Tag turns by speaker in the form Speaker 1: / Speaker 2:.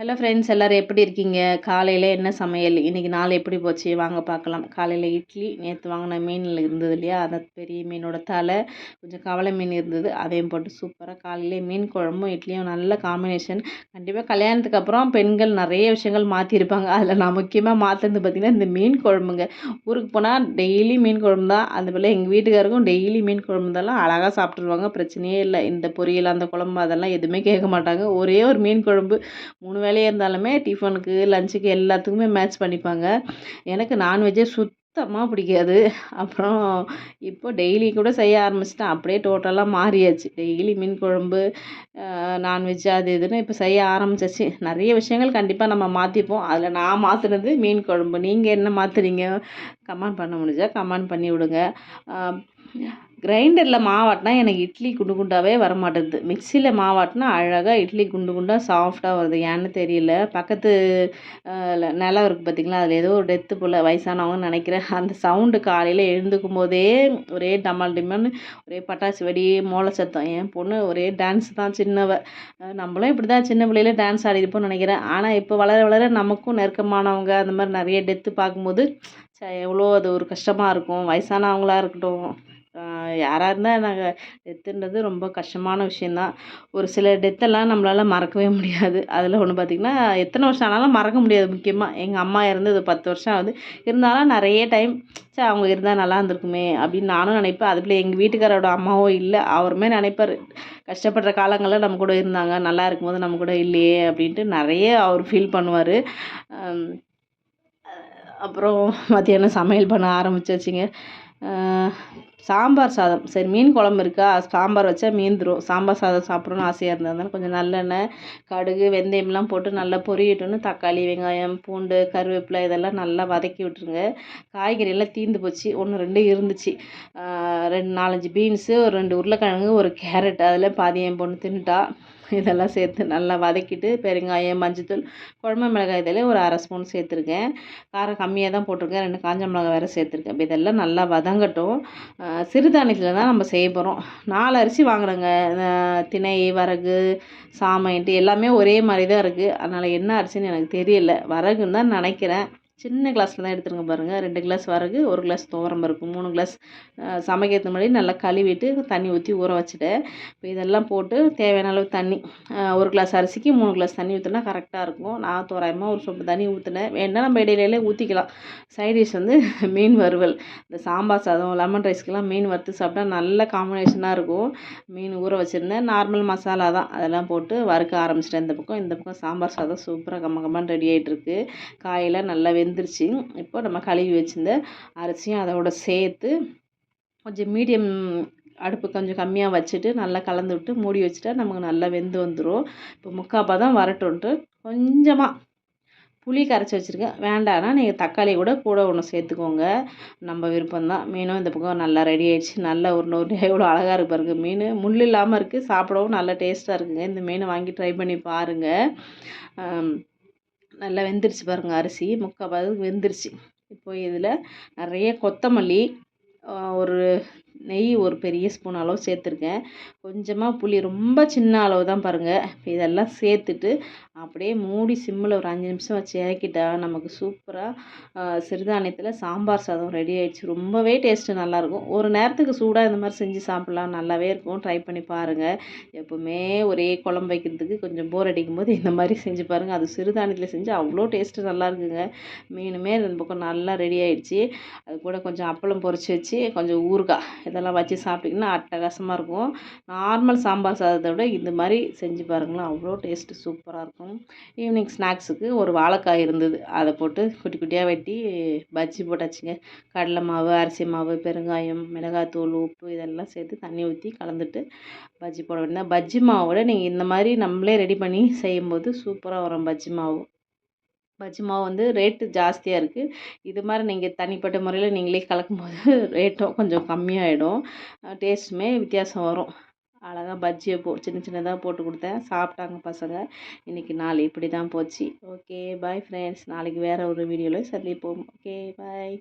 Speaker 1: Hello friends எல்லோரும் எப்படி இருக்கீங்க? காலையில் என்ன சமையல்? இன்றைக்கி நாள் எப்படி போச்சு? வாங்க பார்க்கலாம். காலையில் இட்லி நேற்று வாங்கின மீனில் இருந்தது இல்லையா? அந்த பெரிய மீனோட தலை கொஞ்சம் கவலை மீன் இருந்தது. அதையும் போட்டு சூப்பராக காலையிலே மீன் குழம்பும் இட்லியும் நல்ல காம்பினேஷன் கண்டிப்பாக கல்யாணத்துக்கு அப்புறம் பெண்கள் நிறைய விஷயங்கள் மாற்றிருப்பாங்க அதில் நான் முக்கியமாக மாற்றினது பார்த்திங்கன்னா இந்த மீன் குழம்புங்க. ஊருக்கு போனால் டெய்லி மீன் குழம்பு தான். அந்த போல் எங்கள் வீட்டுக்காருக்கும் டெய்லி மீன் குழம்பு தான். அழகாக சாப்பிட்ருவாங்க பிரச்சனையே இல்லை. இந்த பொரியல் அந்த குழம்பு அதெல்லாம் எதுவுமே கேட்க மாட்டாங்க. ஒரே ஒரு மீன் குழம்பு மூணு வேலையாக இருந்தாலுமே டிஃபனுக்கு லஞ்சுக்கு எல்லாத்துக்குமே மேட்ச் பண்ணிப்பாங்க. எனக்கு நான்வெஜ்ஜே சுத்தமாக பிடிக்காது. அப்புறம் இப்போ டெய்லி கூட செய்ய ஆரம்பிச்சிட்டேன். அப்படியே டோட்டலாக மாறியாச்சு. டெய்லி மீன் குழம்பு நான்வெஜ் அது இதுன்னு இப்போ செய்ய ஆரம்பிச்சாச்சு. நிறைய விஷயங்கள் கண்டிப்பாக நம்ம மாற்றிப்போம் அதில் நான் மாற்றினது மீன் குழம்பு. நீங்கள் என்ன மாற்றுறீங்க கமெண்ட் பண்ண முடிஞ்சால் கமெண்ட் பண்ணி விடுங்க. கிரைண்டரில் மாவாட்டினா எனக்கு இட்லி குண்டு குண்டாகவே வர மிக்சியில் மாவாட்டினா அழகாக இட்லி குண்டு குண்டாக சாஃப்டாக வருது. ஏன்னு தெரியல. பக்கத்து நிலம் இருக்குது பார்த்திங்களா அதில் ஏதோ ஒரு டெத்து போல் வயசானவங்கன்னு நினைக்கிறேன். அந்த சவுண்டு காலையில் எழுந்துக்கும் போதே ஒரே டமால் டிமான்னு ஒரே பட்டாசு வெடி மோள சத்தம். என் பொண்ணு ஒரே டான்ஸ் தான் சின்னவ. நம்மளும் இப்படி தான் சின்ன பிள்ளையில டான்ஸ் ஆடிருப்போம்னு நினைக்கிறேன். ஆனால் இப்போ வளர வளர நமக்கும் நெருக்கமானவங்க அந்த மாதிரி நிறைய டெத்து பார்க்கும்போது எவ்வளோ அது ஒரு கஷ்டமாக இருக்கும். வயசானவங்களாக இருக்கட்டும். யாராக இருந்தால் நாங்கள் டெத்துன்றது ரொம்ப கஷ்டமான விஷயந்தான் ஒரு சில டெத்தெல்லாம் நம்மளால் மறக்கவே முடியாது. அதில் ஒன்று பார்த்திங்கன்னா எத்தனை வருஷம் ஆனாலும் மறக்க முடியாது முக்கியமாக எங்கள் அம்மா இறந்து பத்து வருஷம் ஆகுது. இருந்தாலும் நிறைய டைம் சே அவங்க இருந்தால் நல்லா இருந்திருக்குமே அப்படின்னு நானும் நினைப்பேன். அதுபோல் எங்கள் வீட்டுக்காரோட அம்மாவும் இல்லை அவருமே நினைப்பார். கஷ்டப்படுற காலங்களில் நம்ம கூட இருந்தாங்க நல்லா இருக்கும்போது நம்ம கூட இல்லையே அப்படின்ட்டு நிறைய அவர் ஃபீல் பண்ணுவார். அப்புறம் மத்தியானம் சமையல் பண்ண ஆரம்பிச்சாச்சுங்க. சாம்பார் சாதம். சரி மீன் குழம்பு இருக்கா? சாம்பார் வச்சா மீந்துடும் சாம்பார் சாதம் சாப்பிட்ணுன்னு ஆசையாக இருந்ததுனால கொஞ்சம் நல்லெண்ணெய் கடுகு வெந்தயம்லாம் போட்டு நல்லா பொரியட்டுன்னு தக்காளி வெங்காயம் பூண்டு கருவேப்பிலை இதெல்லாம் நல்லா வதக்கி விட்டுருங்க. காய்கறியெல்லாம் தீந்து தீர்ந்து போச்சு. ஒன்று ரெண்டு இருந்துச்சு. ரெண்டு நாலஞ்சு பீன்ஸு ஒரு ரெண்டு உருளைக்கிழங்கு ஒரு கேரட் அதில் பாதி என் பொண்ணு தின்னுட்டா. இதெல்லாம் சேர்த்து நல்லா வதக்கிட்டு பெருங்காயம் மஞ்சத்தூள் குழம்பு மிளகாய் இதில் ஒரு அரை ஸ்பூன் சேர்த்துருக்கேன். காரம் கம்மியாக தான் போட்டிருக்கேன். ரெண்டு காஞ்ச மிளகாய் வேறு சேர்த்துருக்கேன். இப்போ இதெல்லாம் நல்லா வதங்கட்டும். சிறுதானியத்தில் தான் நம்ம செய்ய போகிறோம் நாலு அரிசி வாங்குறோங்க. திணை வரகு சாமைன்ட்டு எல்லாமே ஒரே மாதிரி தான் இருக்குது அதனால் என்ன அரிசின்னு எனக்கு தெரியல. வரகுன்னு தான் நினைக்கிறேன். சின்ன கிளாஸில் தான் எடுத்துருங்க பாருங்கள் ரெண்டு கிளாஸ் வரகு ஒரு கிளாஸ் துவரம் பருப்பு மூணு கிளாஸ் சமைக்கிறது முன்னாடி நல்லா கழுவிட்டு தண்ணி ஊற்றி ஊற வச்சுட்டேன். இப்போ இதெல்லாம் போட்டு தேவையான அளவு தண்ணி ஒரு கிளாஸ் அரிசிக்கு மூணு கிளாஸ் தண்ணி ஊற்றினா கரெக்டாக இருக்கும். நான் தோராயமாக ஒரு சொம்பு தண்ணி ஊற்றினேன் வேணால் நம்ம இடையிலே ஊற்றிக்கலாம் சைட் டிஷ் வந்து மீன் வறுவல். இந்த சாம்பார் சாதம் லெமன் ரைஸ்க்கெலாம் மீன் வறுத்து சாப்பிட்டா நல்ல காம்பினேஷனாக இருக்கும். மீன் ஊற வச்சுருந்தேன். நார்மல் மசாலா தான். அதெல்லாம் போட்டு வறுக்க ஆரம்பிச்சிட்டேன். இந்த பக்கம் இந்த பக்கம் சாம்பார் சாதம் சூப்பராக கம்ம கம்மான்னு ரெடி ஆகிட்டுருக்கு காயெல்லாம் நல்லா வெந்து வெந்துருச்சு. இப்போ நம்ம கழுவி வச்சுருந்த அரிசியும் அதோட சேர்த்து கொஞ்சம் மீடியம் அடுப்பு கொஞ்சம் கம்மியாக வச்சுட்டு நல்லா கலந்து விட்டு மூடி வச்சுட்டா நமக்கு நல்லா வெந்து வந்துடும் இப்போ முக்காப்பா தான் வரட்டும்ன்ட்டு கொஞ்சமாக புளி கரைச்சி வச்சுருக்கேன். வேண்டாம்னா நீங்கள் தக்காளி கூட கூட ஒன்று சேர்த்துக்கோங்க. நம்ம விருப்பம்தான் மீனும் இந்த பக்கம் நல்லா ரெடி ஆகிடுச்சு நல்லா ஒரு நூறு எவ்வளோ அழகாக இருக்கு பாருங்க. மீன் முள் இல்லாமல் இருக்குது சாப்பிடவும் நல்லா டேஸ்ட்டாக இருக்குங்க. இந்த மீனை வாங்கி ட்ரை பண்ணி பாருங்கள் நல்லா வெந்துருச்சு பாருங்கள் அரிசி. முக்கால் பதத்துக்கு வெந்துருச்சு. இப்போ இதில் நிறைய கொத்தமல்லி ஒரு நெய் ஒரு பெரிய ஸ்பூன் அளவு சேர்த்துருக்கேன். கொஞ்சமாக புளி ரொம்ப சின்ன அளவு தான் பாருங்கள் இதெல்லாம் சேர்த்துட்டு அப்படியே மூடி சிம்மில் ஒரு அஞ்சு நிமிஷம் வச்சு இறக்கிட்டா நமக்கு சூப்பராக சிறுதானியத்தில் சாம்பார் சாதம் ரெடி ஆகிடுச்சு ரொம்பவே டேஸ்ட்டு நல்லாயிருக்கும். ஒரு நேரத்துக்கு சூடாக இந்த மாதிரி செஞ்சு சாப்பிட்லாம். நல்லாவே இருக்கும். ட்ரை பண்ணி பாருங்கள் எப்போவுமே ஒரே குழம்பு வைக்கிறதுக்கு கொஞ்சம் போர் அடிக்கும் போது இந்த மாதிரி செஞ்சு பாருங்கள் அது சிறுதானியத்தில் செஞ்சு அவ்வளோ டேஸ்ட்டு நல்லா இருக்குங்க. மீனுமே ரெண்டு பக்கம் நல்லா ரெடி ஆகிடுச்சு அது கூட கொஞ்சம் அப்பளம் பொரிச்சு வச்சு கொஞ்சம் ஊறுகாய். இதெல்லாம் வச்சு சாப்பிட்டிங்கன்னா அட்டகாசமாக இருக்கும். நார்மல் சாம்பார் சாதத்தை விட இந்த மாதிரி செஞ்சு பாருங்களேன் அவ்வளோ டேஸ்ட்டு சூப்பராக இருக்கும். ஈவினிங் ஸ்நாக்ஸுக்கு ஒரு வாழைக்காய் இருந்தது. அதை போட்டு குட்டி குட்டியாக வெட்டி பஜ்ஜி போட்டாச்சுங்க. கடலை மாவு அரிசி மாவு பெருங்காயம் மிளகாத்தூள் உப்பு இதெல்லாம் சேர்த்து தண்ணி ஊற்றி கலந்துட்டு பஜ்ஜி போட வேண்டியதான் பஜ்ஜி மாவோட நீங்கள் இந்த மாதிரி நம்மளே ரெடி பண்ணி செய்யும்போது சூப்பராக வரும் பஜ்ஜி மாவு. பஜ்ஜி மாவு வந்து ரேட்டு ஜாஸ்தியாக இருக்குது இது மாதிரி நீங்கள் தனிப்பட்ட முறையில் நீங்களே கலக்கும்போது ரேட்டும் கொஞ்சம் கம்மியாகிடும் டேஸ்ட்டுமே வித்தியாசம் வரும். அழகாக பஜ்ஜியை போ சின்ன சின்னதாக போட்டு கொடுத்தேன். சாப்பிட்டாங்க பசங்க. இன்றைக்கி நாள் இப்படி தான் போச்சு. ஓகே பாய் ஃப்ரெண்ட்ஸ் நாளைக்கு வேறு ஒரு வீடியோவில் சந்திப்போம். Okay bye